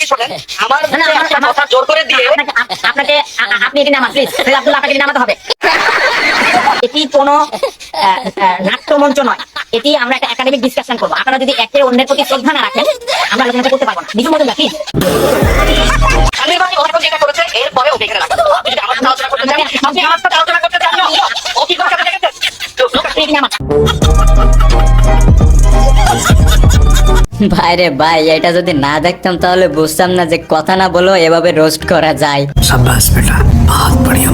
শোনেন আমার কথা জোর করে দিয়ে আপনাকে আ- আপনি এটি নামান প্লিজ। আপনাকে এটি নামাতে হবে। এটি কোনো নাট্যমঞ্চ নয়। এটি আমরা একটা একাডেমিক ডিসকাশন করব। আপনারা যদি একে অন্যের প্রতি শ্রদ্ধা না রাখেন আমরা আলোচনা করতে পারব না। নিজের মতন যেটা করেছে এরপরে ওকে এখানে রাখা। আপনি যদি আমার সাথে আলোচনা করতে চান আপনি আমার সাথে আলোচনা করতে চান ও কি লোক, আপনি ভাইরে ভাই এটা যদি না দেখতাম তাহলে বুঝতাম না যে কথা না বলো এভাবে রোস্ট করা যায়। সাব্বাস বেটা বহুত বড়িয়া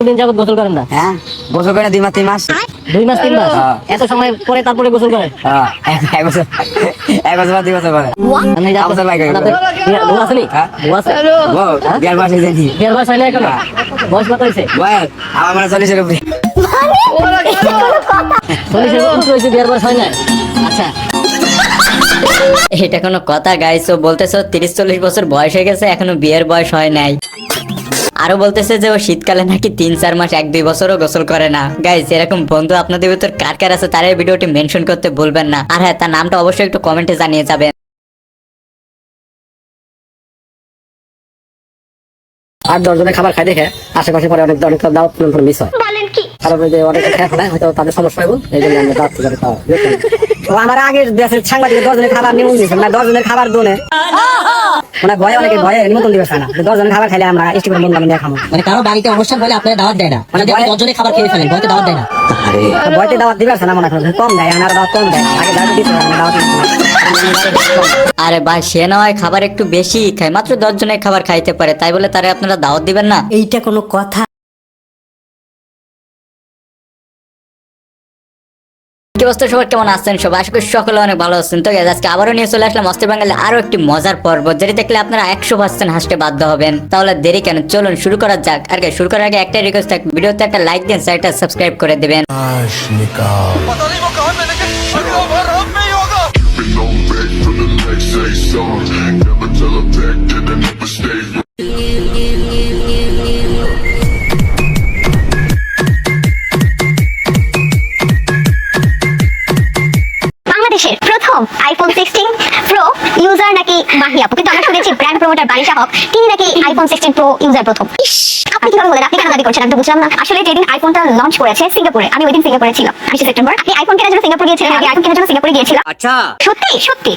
দিন গোসল করেন না? হ্যাঁ গোসল দুই মাস তিন মাস। দুই মাস তিন মাস? হ্যাঁ। এত সময় পরে তারপরে গোসল করে? হ্যাঁ, এক বছর এক বছর দুই বছর আমি আছে নি? হ্যাঁ। আছে? আচ্ছা। এটা কোনো কথা গাইছো বলতেছো তিরিশ চল্লিশ বছর বয়স হয়ে গেছে, এখনও বিয়ের বয়স হয় নাই। আরও বলতেছে যে ও শীতকালে নাকি তিন চার মাস, এক দুই বছরও গোসল করে না। গাইস এরকম বন্ধু আপনাদের ভিতর কার কার আছে তারা এই ভিডিওটি মেনশন করতে ভুলবেন না। আর হ্যাঁ তার নামটা অবশ্যই একটু কমেন্টে জানিয়ে যাবেন। আর দশ জনের খাবার খাই দেখে আশেপাশে পরে অনেক অনেক করে মিস হয়। কারণ যে অনেক খেয়ে ফেলায় হয়তো তাদের সমস্যা হবে এই জন্য আমরা দাওয়াত করে খাওয়া ও আমার আগে দেশের সাংবাদিক দশ জনের খাবার নিয়ে দিয়েছে না দশ জনের খাবার দোনে মানে ভয়ে অনেকে ভয়ে নিমন্ত্রণ দিবে না। দশ জনের খাবার খাইলে আমরা ইষ্ট করে মন নিয়ে খাব মানে কারও বাড়িতে অনুষ্ঠান হলে আপনারা দাওয়াত দেয় না। মানে ভয়- দশজনে খাবার খেয়ে ফেলেন ভয়তে দাওয়াত দেয় না। ভয়তে দাওয়াত দিবে না মনে করেন কম দেয় আর দাওয়াত কম দেয়। আগে দাওয়াত দিতে দাওয়াত আরে ভাই সে না হয় খাবার একটু বেশি খায়। মাত্র দশ জনের খাবার খাইতে পারে তাই বলে তারা আপনারা দাওয়াত দিবেন না? এইটা কোনো কথা কি অবস্থা? সবার কেমন আছেন? সব আশা করি সকলে অনেক ভালো আছেন। তো আজকে আবারও নিয়ে চলে আসলাম অস্ত্র বাঙালি আরও একটি মজার পর্ব। যেটি দেখলে আপনারা একশো পার্সেন্ট হাসতে বাধ্য হবেন। তাহলে দেরি কেন? চলুন শুরু করা যাক। আর শুরু করার আগে একটাই রিকোয়েস্ট থাকবে। ভিডিওতে একটা লাইক দিন সাইটটা সাবস্ক্রাইব করে দিবেন। প্রো ইউজার নাকি মাহি আপু কিন্তু আমরা শুনেছি ব্র্যান্ড প্রমোটার বালিশা হক তিনি নাকি আইফোন সিক্সটিন প্রো ইউজার প্রথম। আপনি কীভাবে বলেন? আপনি কেন দাবি করছেন আমি তো বুঝলাম না। আসলে যেদিন আইফোনটা লঞ্চ করেছে সিঙ্গাপুরে আমি ওই দিন সিঙ্গাপুরে ছিলাম বিশে সেপ্টেম্বর। আপনি আইফোন কেনার জন্য সিঙ্গাপুর গিয়েছিলেন? আমি আইফোন কেনার জন্য সিঙ্গাপুরে গিয়েছিলাম আচ্ছা। সত্যি সত্যি।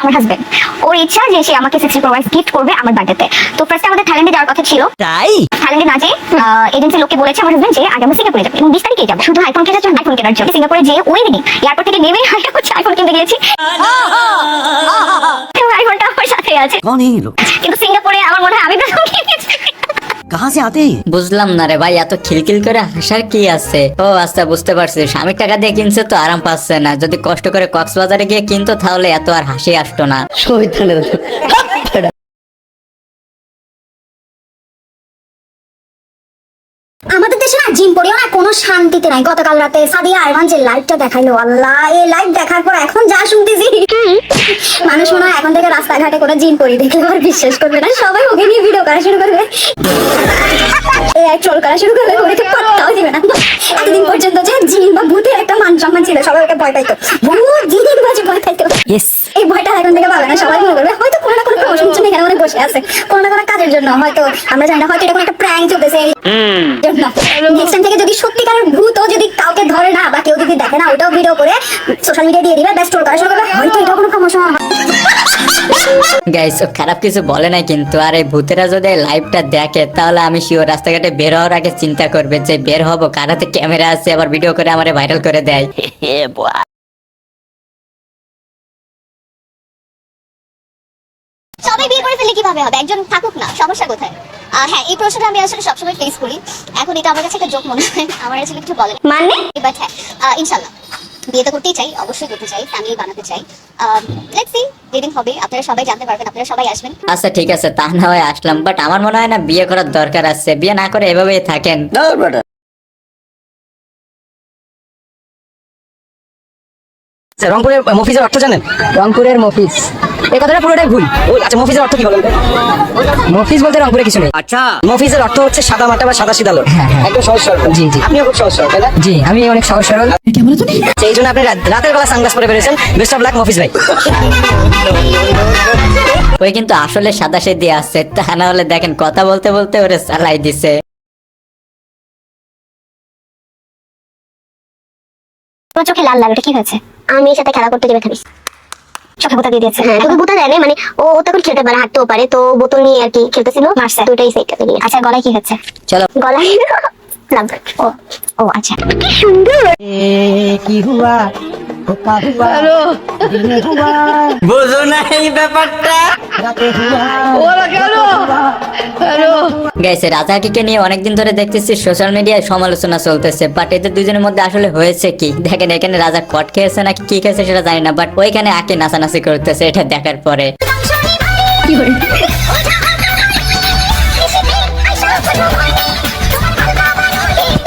আমার হাজবেন্ড ওর ইচ্ছা যে সে আমাকে সিক্সটি ফোর গিফট করবে আমার বার্থডেতে তো। ফার্স্ট আমাদের থাইল্যান্ডে যাওয়ার কথা ছিল। তাই? থাইল্যান্ডে না যে এজেন্সি লোককে বলেছে আমার হাজবেন্ড যে আগে আমরা সিঙ্গাপুরে যাব। এবং বিশ তারিখে যাব। শুধু আইফোন কেনার জন্য আইফোন কেনার জন্য। সিঙ্গাপুরে যে ওই দিন এয়ারপোর্ট থেকে নেমে হাইটা করছে আইফোন কিনতে গিয়েছি। আইফোনটা আমার সাথে আছে। কিন্তু কাহা সে আতে বুঝলাম না রে ভাই এত খিলখিল করে হাসার কি আছে? ও আচ্ছা বুঝতে পারছি। স্বামীর টাকা দিয়ে কিনছে তো আরাম পাচ্ছে না। যদি কষ্ট করে কক্সবাজারে গিয়ে কিনতো তাহলে এত আর হাসি আসতো না। শহীদ শান্তিতে নাই। গতকাল রাতে সাদিয়া আরমান যে লাইভটা দেখাইলো। আল্লাহ এই লাইভ দেখার পর এখন যা শুনতেছি। মানুষ মনে হয় এখন থেকে রাস্তাঘাটে কোনো জিম পড়ি দেখলে আর বিশ্বাস করবে না। সবাই ওকে নিয়ে ভিডিও করা শুরু করবে। ট্রোল করা শুরু করবে। ওকে পাত্তাও দিবে না। এতদিন পর্যন্ত যে জিন বা ভূতের একটা মান সম্মান ছিল সবাই ওকে ভয় পাইতো। ভূত জিন ভয় পাইতো। এই ভয়টা এখন থেকে পাবে না। সবাই মনে করবে হয়তো কোনো না কোনো প্রমোশন জন্য এখানে অনেক বসে আছে। কোনো না কোনো কাজের জন্য। হয়তো আমরা জানি না হয়তো এটা কোনো একটা প্র্যাঙ্ক চলতেছে জন্য। নেক্সট টাইম থেকে যদি সত্যিকারের ভূতও যদি কাউকে ধরে না বা কেউ যদি দেখে না ওটাও ভিডিও করে সোশ্যাল মিডিয়া দিয়ে দিবে করা শুরু করবে হয়তো এটা কোনো প্রমোশন গাইস খারাপ কিছু বলে নাই কিন্তু আর এই ভূতেরা যদি লাইভটা দেখে তাহলে আমি শিওর রাস্তাঘাটে বের হওয়ার আগে চিন্তা করবে যে বের হব কার হাতে ক্যামেরা আছে আবার ভিডিও করে আমারে ভাইরাল করে দেয়। সবাই ফেলে কীভাবে হবে? একজন থাকুক না সমস্যা কোথায়? হ্যাঁ এই প্রশ্নটা আমি আসলে সবসময় ফেস করি। এখন এটা আমার কাছে একটা জোক মনে হয় আমার আসলে একটু বলেন মানে? বাট হ্যাঁ আহ, ইনশাল্লাহ বিয়ে তো করতেই চাই অবশ্যই করতে চাই ফ্যামিলি বানাতে চাই। লেটস সি যেদিন হবে আপনারা সবাই জানতে পারবেন আপনারা সবাই আসবেন। আচ্ছা ঠিক আছে তা না হয় আসলাম। বাট আমার মনে হয় না বিয়ে করার দরকার আছে। বিয়ে না করে এভাবেই থাকেন। আচ্ছা, রংপুরের মফিজের অর্থ জানেন? রংপুরের মফিজ। এই কথাটা পুরোটাই ভুল। ও, আচ্ছা মফিজের অর্থ কি বলেন? মফিজ বলতে রংপুরে কিছু নেই। আচ্ছা মফিজের অর্থ হচ্ছে সাদা মাটা বা সাদা সিদালো একদম সহজ সরল। জি জি। আপনিও খুব সহজ সরল না? জি আমি অনেক সহজ সরল। সেই জন্য আপনি রাতের বেলা সানগ্লাস পরে বেরিয়েছেন। বেস্ট অফ লাক মফিজ ভাই। ওই কিন্তু আসলে সাদা সেদি আছে তা না হলে দেখেন কথা বলতে বলতে ওরে চালাই দিছে। তোমার চোখে লাল লাল ওটা কি হয়েছে? আমি এর সাথে খেলা করতে যাবে খাবিস চোখে বোতা দিয়ে দিয়েছে। হ্যাঁ তোকে বোতা দেয় মানে ও ও তখন খেলতে পারে হাঁটতেও পারে তো বোতল নিয়ে আর কি খেলতেছিল। মারছে। দুটাই সাইড আচ্ছা গলায় কি হচ্ছে? চলো। গলায় লাভ। ও। ও আচ্ছা। কি সুন্দর। কি হুয়া হ্যালো। বুঝো না এই ব্যাপারটা। গাইছে রাজাকিকে নিয়ে অনেকদিন ধরে দেখতেছি সোশ্যাল মিডিয়ায় সমালোচনা চলতেছে বাট এদের দুজনের মধ্যে আসলে হয়েছে কি? দেখেন এখানে রাজা কট খেয়েছে নাকি কি খেয়েছে সেটা জানি না বাট ওইখানে আকে নাচানাচি করতেছে এটা দেখার পরে।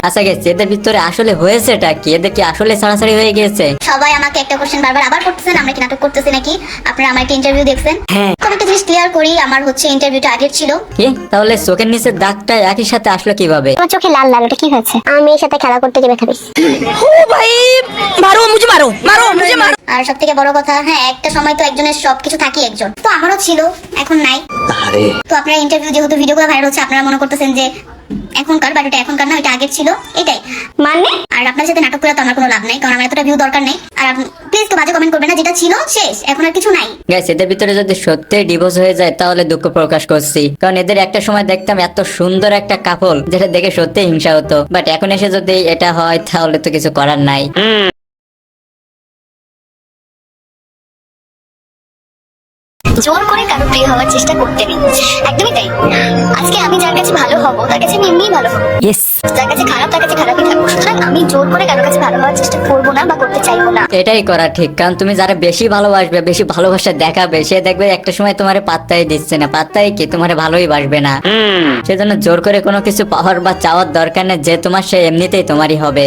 আচ্ছা গেছে এদের ভিতরে আসলে হয়েছেটা কি? এদের কি আসলে ছাড়াছাড়ি হয়ে গেছে সবাই আমাকে একটা কোশ্চেন বারবার আবার করতেছেন আমরা কি নাটক করতেছি নাকি? আপনারা আমার একটা ইন্টারভিউ দেখছেন? হ্যাঁ। একটা জিনিস ক্লিয়ার করি আমার হচ্ছে ইন্টারভিউটা আগের ছিল। কি? তাহলে চোখের নিচে দাগটা একই সাথে আসলো কীভাবে? তোমার চোখে লাল লাল ওটা কি হয়েছে? আমি এর সাথে খেলা করতে গিয়ে দেখাবো ও ভাই মারো মুজি মারো মারো মুজি ভাবিস আর সব থেকে বড় কথা হ্যাঁ একটা সময় তো একজনের সবকিছু থাকি একজন। তো আমারও ছিল এখন নাই। তো আপনারা ইন্টারভিউ যেহেতু ভিডিওগুলো ভাইরাল হচ্ছে আপনারা মনে করতেছেন যে এখনকার বাট ওটা এখনকার না ওটা আগের ছিল এটাই। মানে? আর আপনার সাথে নাটক করে তো আমার কোনো লাভ নাই কারণ আমার এতটা ভিউ দরকার নেই। আর প্লিজ তো বাজে কমেন্ট করবেন না যেটা ছিল শেষ এখন আর কিছু নাই। গাইস এদের ভিতরে যদি সত্যি ডিভোর্স হয়ে যায় তাহলে দুঃখ প্রকাশ করছি। কারণ এদের একটা সময় দেখতাম এত সুন্দর একটা কাপল যেটা দেখে সত্যি হিংসা হতো। বাট এখন এসে যদি এটা হয় তাহলে তো কিছু করার নাই। জোর করে কারও প্রিয় হওয়ার চেষ্টা করতে নেই। একদমই তাই। আজকে আমি যার কাছে ভালো হব তার কাছে আমি এমনিই ভালো হব। ইয়েস যার কাছে খারাপ তার কাছে খারাপই থাকব সুতরাং আমি জোর করে কারও কাছে ভালো হওয়ার চেষ্টা করব না বা করতে চাইব না। এটাই করা ঠিক কারণ তুমি যারা বেশি ভালোবাসবে বেশি ভালোবাসা দেখাবে সে দেখবে একটা সময় তোমার পাত্তাই দিচ্ছে না। পাত্তাই কি? তোমার ভালোই বাসবে না। সেজন্য জোর করে কোনো কিছু পাওয়ার বা চাওয়ার দরকার নেই যে তোমার সে এমনিতেই তোমারই হবে।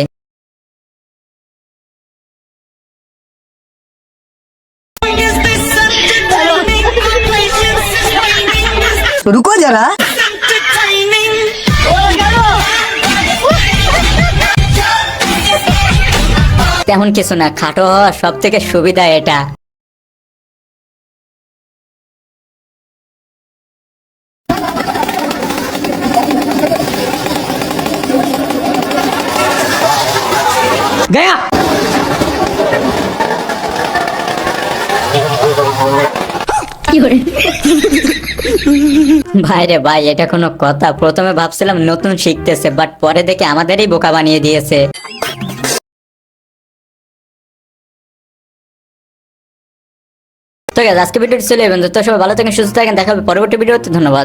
যারা? তেমন কিছু না খাটো হওয়া সব থেকে সুবিধা এটা। গয়া! ভাই রে ভাই, এটা কোনো কথা। প্রথমে ভাবছিলাম নতুন শিখতেছে বাট পরে দেখে আমাদেরই বোকা বানিয়ে দিয়েছে। তো আজকে ভিডিওটি চলে যাবেন তো সবাই ভালো থাকেন, সুস্থ থাকেন, দেখা হবে পরবর্তী ভিডিওতে। ধন্যবাদ।